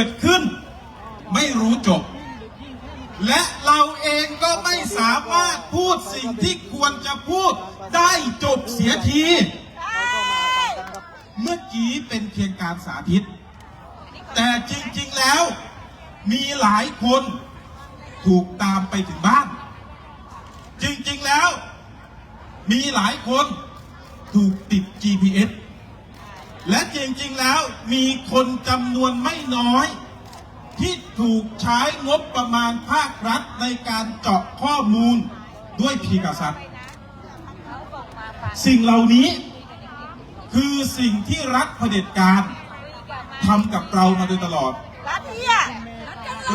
กิดขึ้น ไม่รู้จบ และเราเองก็ไม่สามารถพูดสิ่งที่ควรจะพูดได้จบเสียที เมื่อกี้เป็นเพียงการสาธิต แต่จริงๆแล้ว มีหลายคนถูกตามไปถึงบ้าน จริงๆแล้ว มีหลายคนถูกติด GPS และจริงๆแล้วมีคนจำนวนไม่น้อย ที่ถูกใช้งบประมาณภาครัฐในการเจาะข้อมูลด้วยพีกษัตริย์สิ่งเหล่านี้คือสิ่งที่รัฐเผด็จการทำกับเรามาโดยตลอด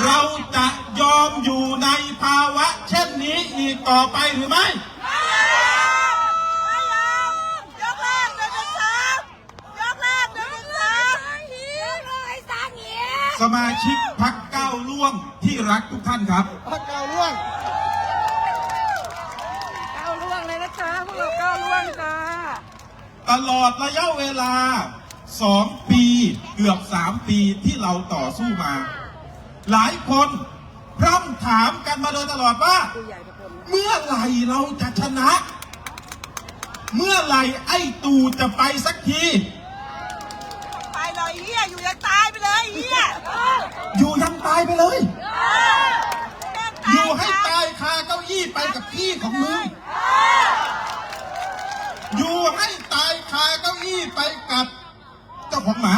เราจะยอมอยู่ในภาวะเช่นนี้อีกต่อไปหรือไม่ ไม่ยอมยกเลิกหนึ่งหนึ่งสามยกเลิกหนึ่งหนึ่งสามยกเลยสร้างเหี้ย สมาชิกพักก้าวล่วงที่รักทุกท่านครับ พักเก่าล่วงก้าวล่วงเลยนะจ๊ะพวกเราก้าวล่วงจ้าตลอดระยะเวลาสองปีเกือบสามปีที่เราต่อสู้มา หลายคนพร่ำถามกันมาโดยตลอดว่า เมื่อไหร่เราจะชนะ เมื่อไหร่ไอ้ตูจะไปสักทีไป เลยเฮียอยู่ยังตายไปเลยเฮียอยู่ยังตายไปเลยแม่งอยู่ให้ตายคาเก้าอี้ไปกับพี่ของมึง อยู่ให้ตายคาเก้าอี้ไปกับเจ้าของหมา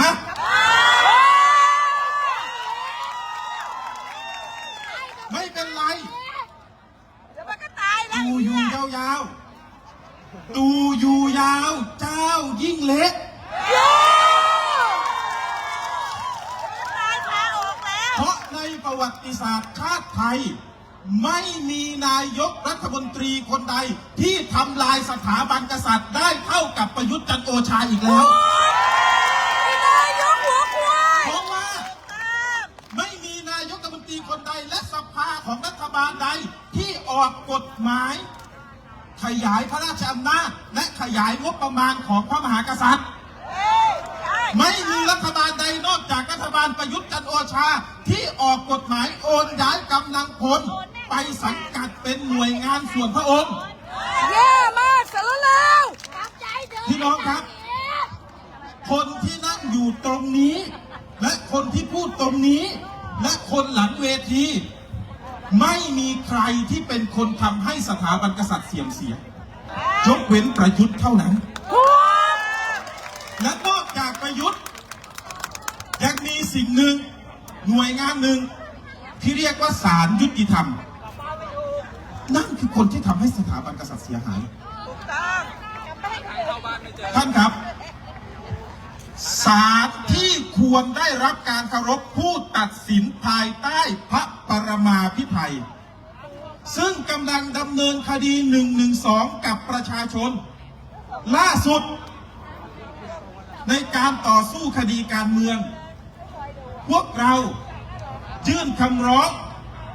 ไม่เป็นไรเดี๋ยวมันก็ตายแล้วตูเฮีอยู่ยาวๆตูอยู่ยาว เจ้ายิ่งเล็ก ตายขาออกแล้ว เพราะใน ประวัติศาสตร์ชาติไทย ไม่มีนายกรัฐมนตรีคนใด ที่ทำลายสถาบันกษัตริย์ได้เท่ากับประยุทธ์จันทร์โอชาอีกแล้วไอ้นายกหัวควายเพราะว่าไม่มีนายกรัฐมนตรีคนใดและสภาของรัฐบาลใดที่ออกกฎหมาย ขยายพระราชอำนาจและขยายงบประมาณของพระมหากษัตริย์ ไม่มีรัฐบาลใดนอกจากรัฐบาลประยุทธ์จันทร์โอชา ที่ออกกฎหมายโอนย้ายกำลังพลไปสังกัดเป็นหน่วยงานส่วนพระองค์แย่มากสารเลวพี่น้องครับ คนที่นั่งอยู่ตรงนี้ และคนที่พูดตรงนี้ และคนหลังเวที ไม่มีใครที่เป็นคนทำให้สถาบันกษัตริย์เสื่อมเสียยกเว้นประยุทธ์เท่านั้นและ ยุทธ์ยังมีสิ่งหนึ่งหน่วยงานหนึ่งที่เรียกว่าศาลยุติธรรม นั่นคือคนที่ทำให้สถาบันกษัตริย์เสียหายท่านครับศาลที่ควรได้รับการเคารพผู้ตัดสินภายใต้พระปรมาภิไธยซึ่งกำลังดำเนินคดี 112 กับประชาชน ล่าสุด ในการต่อสู้คดีการเมือง พวกเรายื่นคำร้อง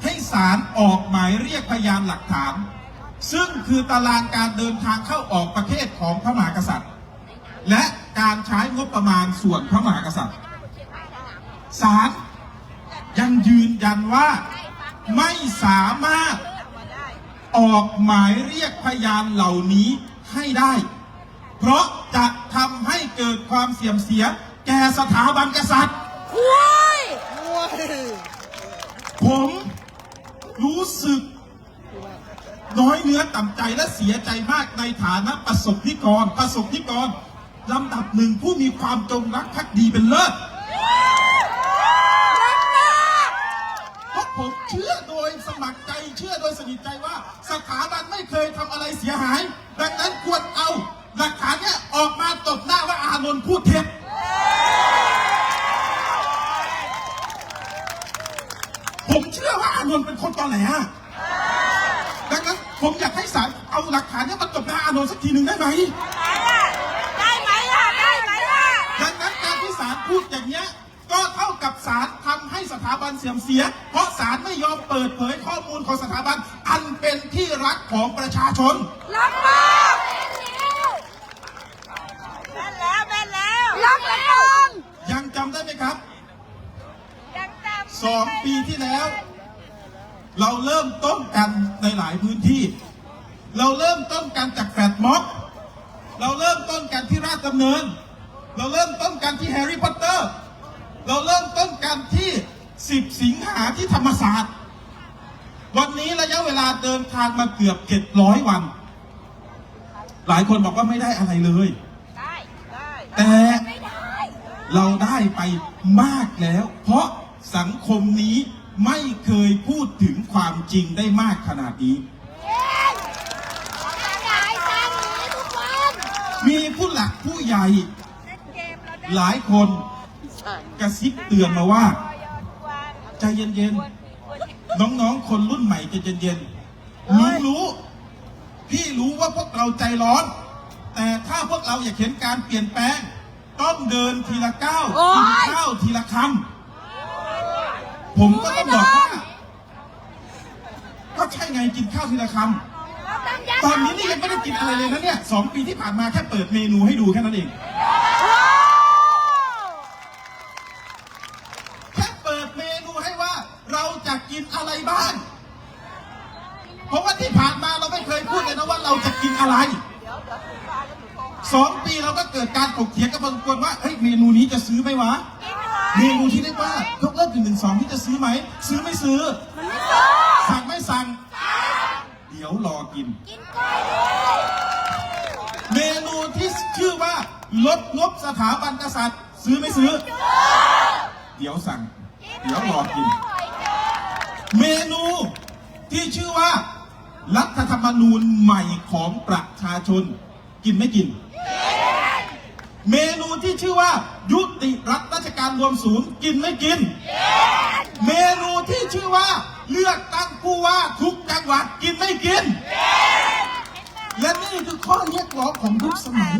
ให้ศาลออกหมายเรียกพยานหลักฐาน ซึ่งคือตารางการเดินทางเข้าออกประเทศของพระมหากษัตริย์ และการใช้งบประมาณส่วนพระมหากษัตริย์ศาลยังยืนยันว่าไม่สามารถออกหมายเรียกพยานเหล่านี้ให้ได้ เพราะจะทำให้เกิดความเสื่อมเสีย แก่สถาบันกษัตริย์ควายโอ้ยผมรู้สึก น้อยเนื้อต่ำใจและเสียใจมากในฐานะประสบนิกร ประสบนิกรลำดับหนึ่งผู้มีความจงรักภักดีเป็นเลิศเพราะผมเชื่อโดยสมัครใจเชื่อโดยสนิทใจว่า สถาบันไม่เคยทำอะไรเสียหาย ดังนั้นควรเอาหลักฐานเนี้ยออกมาตบหน้าว่าอานนท์พูดเท็จ ผมเชื่อว่าอานนท์เป็นคนตอแหลดังนั้นผมอยากให้ศาลเอาหลักฐานเนี้ยมาตบหน้าอานนท์สักทีหนึ่งได้ไหม ได้ไหมล่ะ ได้ไหมล่ะ ดังนั้นการที่ศาลพูดอย่างเนี้ยก็เท่ากับศาลทำให้สถาบันเสื่อมเสีย เพราะศาลไม่ยอมเปิดเผยข้อมูลของสถาบัน อันเป็นที่รักของประชาชน รักมากแม่นแล้วแม่นแล้วรักแล้ว ยังจำได้ไหมครับ ยัง สองปีที่แล้ว เราเริ่มต้นกันในหลายพื้นที่ เราเริ่มต้นกันจากแฟดม็อกเราเริ่มต้นกันที่ราชดำเนิน เราเริ่มต้นกันที่แฮร์รี่พอตเตอร์ เราเริ่มต้นกันที่ 10 สิงหาที่ธรรมศาสตร์ วันนี้ระยะเวลาเดินทางมาเกือบ 700 วัน หลายคนบอกว่าไม่ได้อะไรเลย ได้ ได้ แต่ไม่ได้เราได้ไปมากแล้ว เพราะ สังคมนี้ไม่เคยพูดถึงความจริงได้มากขนาดนี้เย้ขยายทางหนีทุกวันมีผู้หลักผู้ใหญ่เล่นเกมเราได้หลายคนกระซิบเตือนมาว่าทุกวันใจเย็นๆ น้องๆ คนรุ่นใหม่ใจเย็นๆลุงรู้พี่รู้ว่าพวกเราใจร้อน แต่ถ้าพวกเราอยากเห็นการเปลี่ยนแปลง ต้องเดินทีละก้าวกินข้าวทีละคำ ผมก็ต้องบอกว่าก็ใช่ไงกินข้าวทีละคเราต้องยัดำตอนนี้นี่ยังไม่ได้กินอะไรเลยนะเนี่ยสองปีที่ผ่านมาแค่เปิดเมนูให้ดูแค่นั้นเองแค่เปิดเมนูให้ว่าเราจะกินอะไรบ้างเพราะว่าที่ผ่านมาเราไม่เคยพูดเลยนะว่าเราจะกินอะไรสองปีเราก็เกิดการถกเถียงกันพอสมควรว่าเฮ้ยเมนูนี้จะซื้อไหมวะ เมนูที่เรียกว่ายกเลิกหนึ่งหนึ่งสองที่จะซื้อไหม ซื้อไม่ซื้อมันไม่ซื้อสั่งไม่สั่ง เดี๋ยวรอกินกินกล้วยด้วยเมนูที่ชื่อว่าลดงบสถาบันกษัตริย์ ซื้อไม่ซื้อ เดี๋ยวสั่ง เดี๋ยวรอกิน เมนูที่ชื่อว่า รัฐธรรมนูญใหม่ของประชาชน กินไม่กิน เมนูที่ชื่อว่า ยุติรัฐราชการรวมศูนย์กินไม่กิน เมนูที่ชื่อว่า เลือกตั้งผู้ว่าทุกจังหวัดกินไม่กิน และนี่คือข้อเรียกร้องของยุคสมัย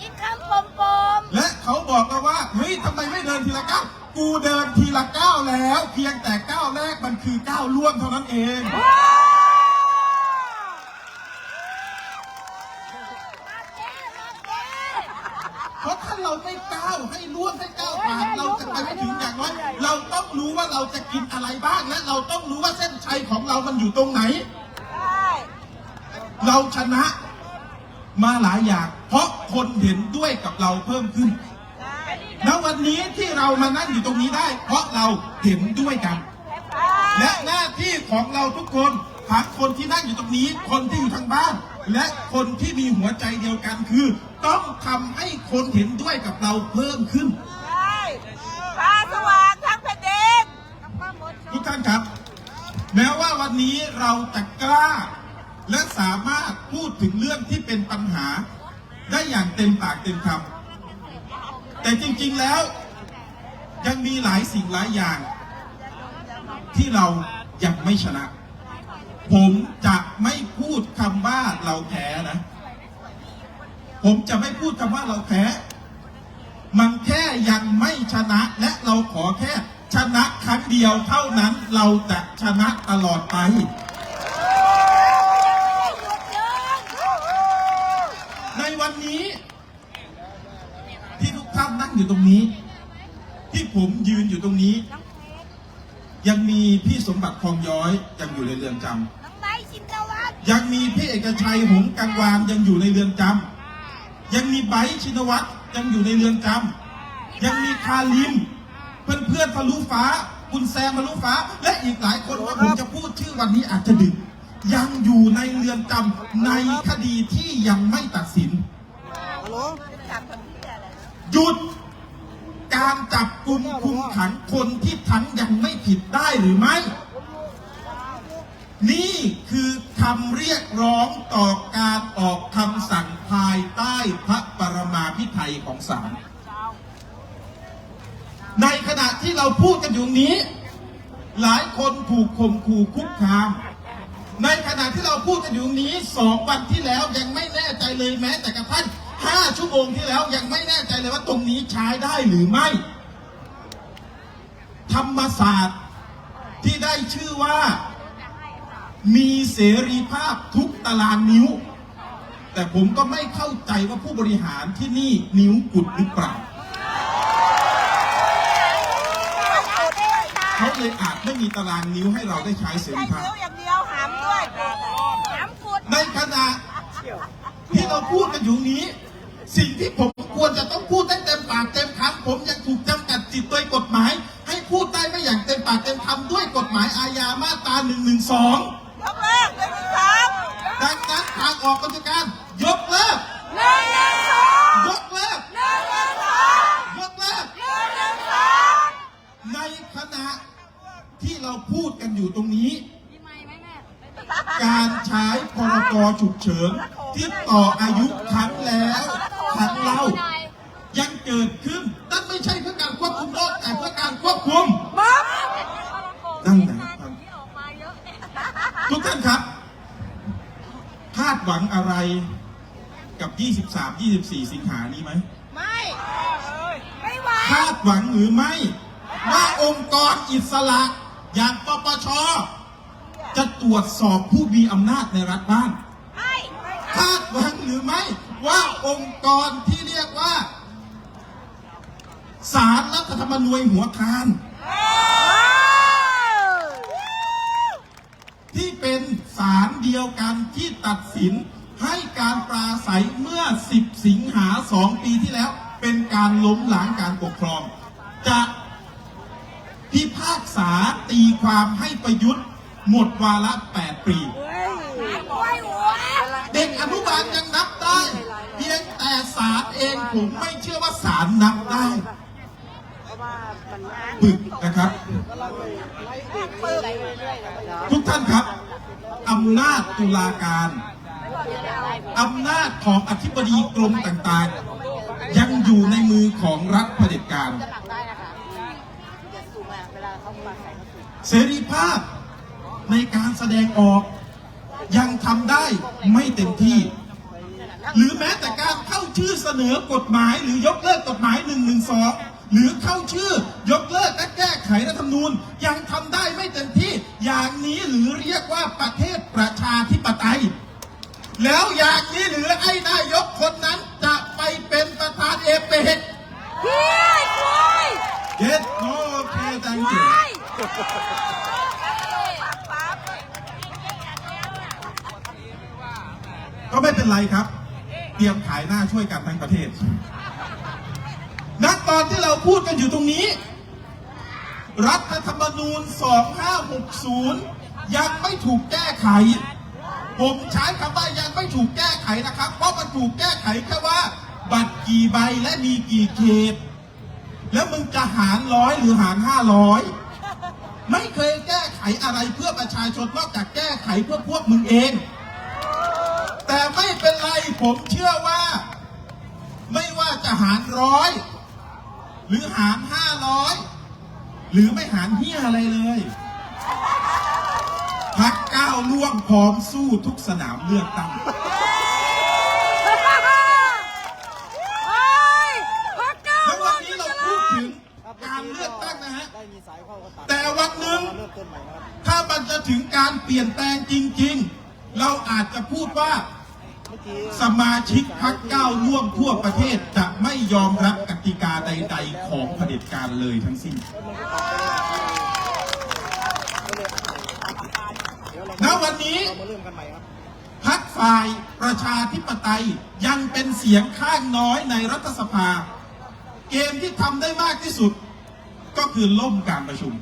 กินคำปมปมและเขาบอกกันว่าเฮ้ยทำไมไม่เดินทีละก้าวกูเดินทีละก้าวแล้ว เพียงแต่ก้าวแรกมันคือก้าวล่วงเท่านั้นเอง มาเก้มาเก้ เพราะถ้าเราไม่ก้าว ให้ล่วงให้ก้าวผ่านเราจะไปไม่ถึงอย่างน้อยเราต้องรู้ว่าเราจะกินอะไรบ้างและเราต้องรู้ว่าเส้นชัยของเรามันอยู่ตรงไหนได้เราชนะมาหลายอย่าง เพราะคนเห็นด้วยกับเราเพิ่มขึ้นได้ณวันนี้ที่เรามานั่งอยู่ตรงนี้ได้ เพราะเราเห็นด้วยกัน และหน้าที่ของเราทุกคนทั้งคนที่นั่งอยู่ตรงนี้คนที่อยู่ทางบ้าน และคนที่มีหัวใจเดียวกันคือ ต้องทำให้คนเห็นด้วยกับเราเพิ่มขึ้นได้ตาสว่างทั้งแผ่นดินทุกท่านครับ แม้ว่าวันนี้เราจะกล้า และสามารถพูดถึงเรื่องที่เป็นปัญหา ได้อย่างเต็มปากเต็มคำแต่จริงๆแล้ว ยังมีหลายสิ่งหลายอย่าง ที่เรายังไม่ชนะ ผมจะไม่พูดคำว่าเราแพ้นะ ผมจะไม่พูดคำว่าเราแพ้ มันแค่ยังไม่ชนะและเราขอแค่ชนะครั้งเดียวเท่านั้นเราจะชนะตลอดไปในวันนี้ ที่ทุกท่านนั่งอยู่ตรงนี้ ที่ผมยืนอยู่ตรงนี้ ยังมีพี่สมบัติทองย้อยยังอยู่ในเรือนจน้องไบร์ทชินวัตรำยังมีพี่เอกชัยหงส์กังวานยังอยู่ในเรือนจำยังมีไบร์ทชินวัตรยังอยู่ในเรือนจำยังมีคาริม เพื่อนเพื่อนๆทะลุฟ้า คุณแซมทะลุฟ้า และอีกหลายคนว่าผมจะพูดชื่อวันนี้อาจจะดึกยังอยู่ในเรือนจำในคดีที่ยังไม่ตัดสินจับคนที่อะไรหยุด การจับกลุ่มคุมขังคนที่ทั้งยังไม่ผิดได้หรือไม่ นี่คือคำเรียกร้องต่อการออกคำสั่งภายใต้พระปรมาภิไธยของศาลในขณะที่เราพูดกันอยู่นี้ หลายคนถูกข่มขู่คุกคาม ในขณะที่เราพูดกันอยู่นี้สองวันที่แล้วยังไม่แน่ใจเลยแม้แต่กระทั่ง ห้าชั่วโมงที่แล้วยังไม่แน่ใจเลยว่าตรงนี้ใช้ได้หรือไม่ ธรรมศาสตร์ที่ได้ชื่อว่า มีเสรีภาพทุกตารางนิ้ว แต่ผมก็ไม่เข้าใจว่าผู้บริหารที่นี่นิ้วกุดหรือเปล่าตาเขาเลยอาจไม่มีตารางนิ้วให้เราได้ใช้เสใช่รีภาพนิ้วอย่างเดียวหามด้วยหามกุดในขณะที่เราพูดกันอยู่นี้ สิ่งที่ผมควรจะต้องพูดได้เต็มปากเต็มคำผมยังถูกจำกัดจิตโดยกฎหมาย ให้พูดได้ไม่อย่างเต็มปากเต็มคำด้วยกฎหมายอาญามาตรา1นึยกเลิกหนึ่งหนึ่งสามดังนั้นทางออกก็คือการยกเลิกหนึ่งหนึ่งสองยกเลิกหนึ่งหนึ่งสองยกเลิกหนึ่งหนึ่งสองในขณะที่เราพูดกันอยู่ตรงนี้การใช้พรกฉุกเฉินที่ต่ออายุครั้งแล้วครั้งเล่า ยังเกิดขึ้น นั่นไม่ใช่เพื่อการควบคุมโรคแต่เพื่อการควบคุม บ๊อบ นั่นนะครับทุกท่านครับ คาดหวังอะไรกับ 23 24 สิงหานี้ไหม ไม่ ไม่ไหวคาดหวังหรือไม่ ว่าองค์กรอิสระอย่างปปช จะตรวจสอบผู้มีอำนาจในรัฐบ้างไม่คาดหวังหรือไม่ ว่าองค์กรที่เรียกว่าสารรัฐธรรมนูญหัวคานที่เป็นศาลเดียวกันที่ตัดสิน ให้การปราศัยเมื่อ 10 สิงหาสองปีที่แล้ว เป็นการล้มล้างการปกครอง จะพิพากษาตีความให้ประยุทธ์หมดวาระ 8 ปี เด็กอนุบาลยังนับได้ เพียงแต่ศาลเองผมไม่เชื่อว่าศาลนับได้ปึกนะครับ ทุกท่านครับอำนาจตุลาการ อำนาจของอธิบดีกรมต่างๆ ยังอยู่ในมือของรัฐเผด็จการเสรีภาพในการแสดงออกยังทำได้ไม่เต็มที่ หรือแม้แต่การเข้าชื่อเสนอกฎหมาย หรือยกเลิกกฎหมาย1นึหรือเข้าชื่อยกเลิกและแก้ไขรัฐธรรมนูญยังทำได้ไม่เต็มที่ อย่างนี้หรือเรียกว่าประเทศประชาธิปไตย แล้วอย่างนี้หรือไอ้นายกคนนั้นจะไปเป็นประธานเอเปกพี่คุยเย็ดโอเคจังคุจิยก็ไม่เป็นไรครับ เตรียมขายหน้าช่วยกันทั้งประเทศณตอนที่เราพูดกันอยู่ตรงนี้ รัฐธรรมนูญ 2560 ยังไม่ถูกแก้ไข ผมใช้คำว่ายังไม่ถูกแก้ไขนะครับ เพราะมันถูกแก้ไขแค่ว่า บัตรกี่ใบและมีกี่เขต แล้วมึงจะหารร้อยหรือหารห้าร้อยไม่เคยแก้ไขอะไรเพื่อประชาชนนอกจากแก้ไขเพื่อพวกมึงเอง แต่ไม่เป็นไรผมเชื่อว่า ไม่ว่าจะหารร้อยหรือหารห้าร้อยหรือไม่หารเฮียอะไรเลย กก้าวล่วงพร้อมสู้ทุกสนามเลือกตั้งโอ้ยพักเก้าแล้ววันนี้เราพูดถึงการเลือกตั้งนะฮะได้มีสายเข้าก็ตัดแต่วันหนึ่งเริ่มต้นใหม่นะครับถ้ามันจะถึงการเปลี่ยนแปลงจริง ๆ เราอาจจะพูดว่าเมื่อกี้สมาชิกพักก้าวล่วงทั่วประเทศจะไม่ยอมรับกติกาใด ๆ ของเผด็จการเลยทั้งสิ้น เดี๋ยวเรา ณวันนี้พักฝ่ายประชาธิปไตยยังเป็นเสียงข้างน้อยในรัฐสภา เกมที่ทำได้มากที่สุด ก็คือล่มการประชุม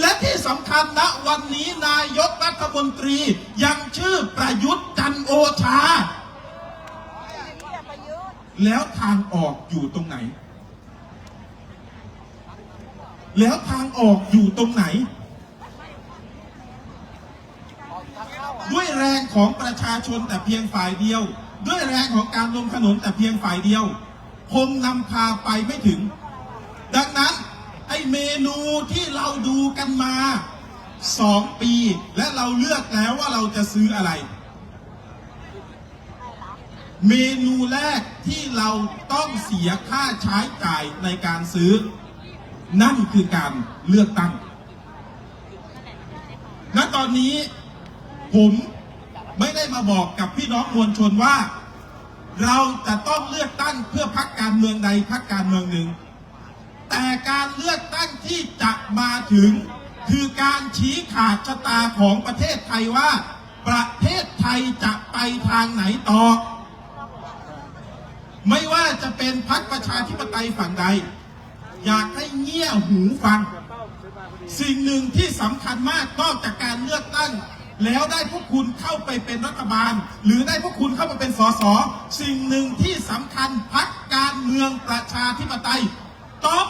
และที่สำคัญณวันนี้นายกรัฐมนตรียังชื่อประยุทธ์จันโอชา แล้วทางออกอยู่ตรงไหน แล้วทางออกอยู่ตรงไหน ด้วยแรงของประชาชนแต่เพียงฝ่ายเดียว ด้วยแรงของการลงถนนแต่เพียงฝ่ายเดียว คงนำพาไปไม่ถึง ดังนั้นไอเมนูที่เราดูกันมาสองปี และเราเลือกแล้วว่าเราจะซื้ออะไร เมนูแรกที่เราต้องเสียค่าใช้จ่ายในการซื้อ นั่นคือการเลือกตั้งณตอนนี้ ผมไม่ได้มาบอกกับพี่น้องมวลชนว่า เราจะต้องเลือกตั้งเพื่อพักการเมืองใดพักการเมืองหนึ่ง แต่การเลือกตั้งที่จะมาถึง คือการชี้ขาดชะตาของประเทศไทยว่า ประเทศไทยจะไปทางไหนต่อ ไม่ว่าจะเป็นพรรคประชาธิปไตยฝั่งใด อยากให้เงี่ยหูฟัง สิ่งหนึ่งที่สำคัญมากนอกจากการเลือกตั้ง แล้วได้พวกคุณเข้าไปเป็นรัฐบาล หรือได้พวกคุณเข้ามาเป็นสสสิ่งหนึ่งที่สำคัญพักการเมืองประชาธิปไตย ต้อง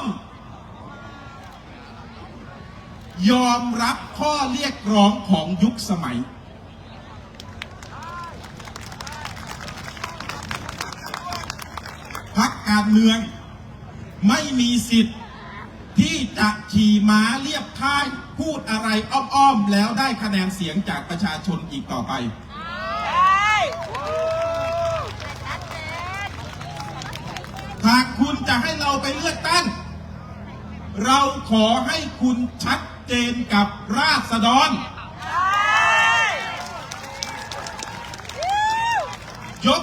ยอมรับข้อเรียกร้องของยุคสมัย พักการเมืองไม่มีสิทธิ์ ที่จะขี่ม้าเรียบค่ายพูดอะไรอ้อมๆ แล้วได้คะแนนเสียงจากประชาชนอีกต่อไป หากคุณจะให้เราไปเลือกตั้ง เราขอให้คุณชัดเจนกับราษฎร ยก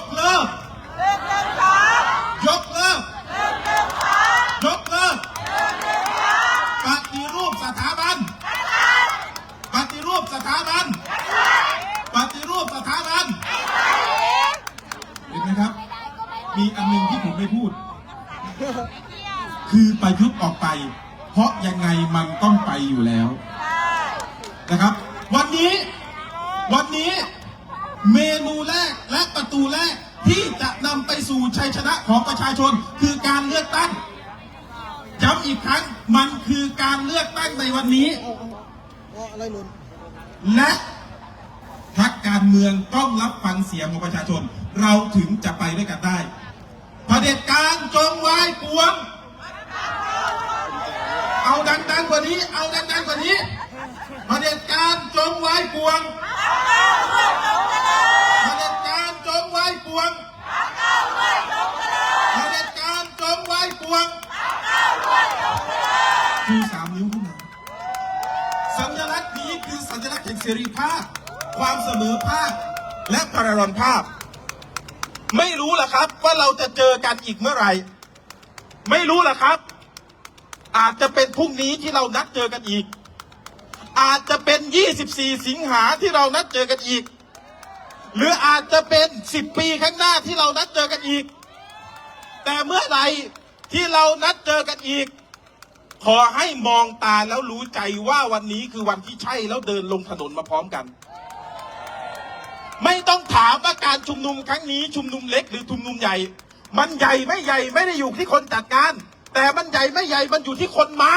ปฏิรูปสถาบัน ปฏิรูปสถาบัน เห็นไหมครับ มีอันหนึงที่ผมไม่พูด คือประยุทธ์ออกไป เพราะยังไงมันต้องไปอยู่แล้วนะครับ วันนี้ วันนี้เมนูแรกและประตูแรกที่จะนำไปสู่ชัยชนะของประชาชน คือการเลือกตั้งย้ำอีกครั้งมันคือการเลือกตั้งในวันนี้เอาเอาเอาอะไรหล่น และพักการเมืองต้องรับฟังเสียงของประชาชน เราถึงจะไปด้วยกันได้เผด็จการจงวายปวง เอาดังๆกว่านี้ เอาดังๆกว่านี้เผด็จการจงวายปวงเผด็จการจงวายปวงเผด็จการจงวายปวงชูส คือสัญลักษณ์แห่งเสรีภาพ ความเสมอภาค และปรารอนภาพ ไม่รู้ล่ะครับว่าเราจะเจอกันอีกเมื่อไหร่ ไม่รู้ล่ะครับ อาจจะเป็นพรุ่งนี้ที่เรานัดเจอกันอีก อาจจะเป็น 24 สิงหาที่เรานัดเจอกันอีก หรืออาจจะเป็น 10 ปีข้างหน้าที่เรานัดเจอกันอีก แต่เมื่อไหร่ที่เรานัดเจอกันอีก ขอให้มองตาแล้วรู้ใจว่าวันนี้คือวันที่ใช่แล้วเดินลงถนนมาพร้อมกัน ไม่ต้องถามว่าการชุมนุมครั้งนี้ชุมนุมเล็กหรือชุมนุมใหญ่ มันใหญ่ไม่ใหญ่ไม่ได้อยู่ที่คนจัดการ แต่มันใหญ่ไม่ใหญ่มันอยู่ที่คนมา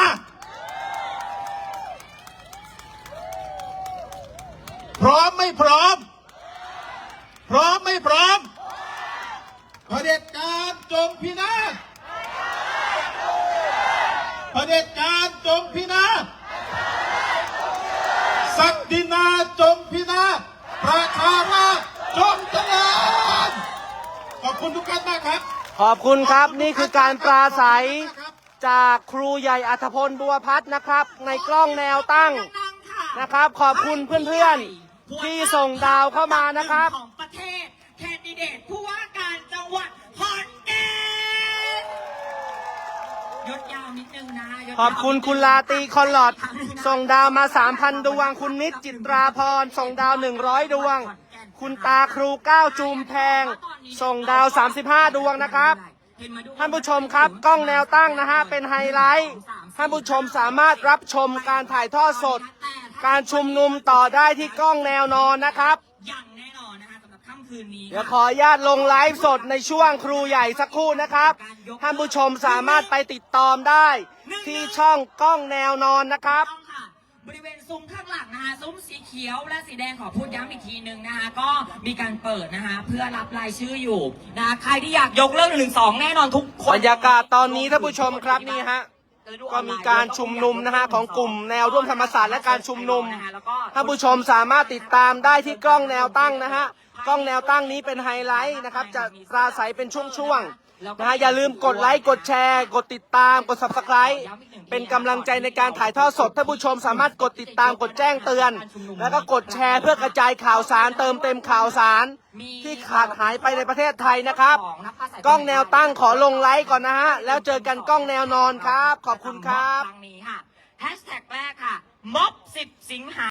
พร้อมไม่พร้อม พร้อมไม่พร้อมเผด็จการจงพินาศ เผด็จการจงพินาศศักดินาจงพินาศประชาราษฎร์จงเจริญขอบคุณทุกท่าน มากครับขอบคุณครับนี่คือการปราศัยจากครูใหญ่อัธพลบัวพัฒน์นะครับ ในกล้องแนวตั้งนะครับ ขอบคุณเพื่อนๆที่ส่งดาวเข้ามานะครับ ขอบคุณคุณลาตรีคอนหลอด ส่งดาวมา 3,000 ดวง คุณนิดจิตราพร ส่งดาว 100 ดวง คุณตาครูก้าวจูมแพง ส่งดาว 35 ดวงนะครับ ท่านผู้ชมครับกล้องแนวตั้งนะฮะ เป็นไฮไลท์ ท่านผู้ชมสามารถรับชมการถ่ายทอดสด การชุมนุมต่อได้ที่กล้องแนวนอนนะครับอย่างแน่นอนนะคะสำหรับค่ำคืนนี้เดี๋ยวขออนุญาตลงไลฟ์สดในช่วงครูใหญ่สักครู่นะครับ ท่านผู้ชมสามารถไปติดตามได้ ที่ช่องกล้องแนวนอนนะครับ ต้องค่ะ บริเวณซุ้มข้างหลังนะคะซุ้มสีเขียวและสีแดงขอพูดย้ำอีกทีหนึ่งนะคะก็มีการเปิดนะคะเพื่อรับรายชื่ออยู่นะคะใครที่อยากยกเลิกหนึ่งสองแน่นอนทุกคนบรรยากาศตอนนี้ท่านผู้ชมครับนี่ฮะ ก็มีการชุมนุมนะฮะของกลุ่มแนวร่วมธรรมศาสตร์และการชุมนุมท่านผู้ชมสามารถติดตามได้ที่กล้องแนวตั้งนะฮะกล้องแนวตั้งนี้เป็นไฮไลท์นะครับ จะปราศัยเป็นช่วงๆ นะฮะอย่าลืมกดไลค์กดแชร์ กดติดตามกด subscribe เป็นกำลังใจในการถ่ายทอดสดท่านผู้ชมสามารถกดติดตามกดแจ้งเตือน แล้วก็กดแชร์เพื่อกระจายข่าวสารเติมเต็มข่าวสาร ที่ขาดหายไปในประเทศไทยนะครับ กล้องแนวตั้งขอลงไลค์ก่อนนะฮะแล้วเจอกันกล้องแนวนอนครับ ขอบคุณครับ ครั้งนี้ค่ะแฮชแท็กแรกค่ะม็อบ10 สิงหา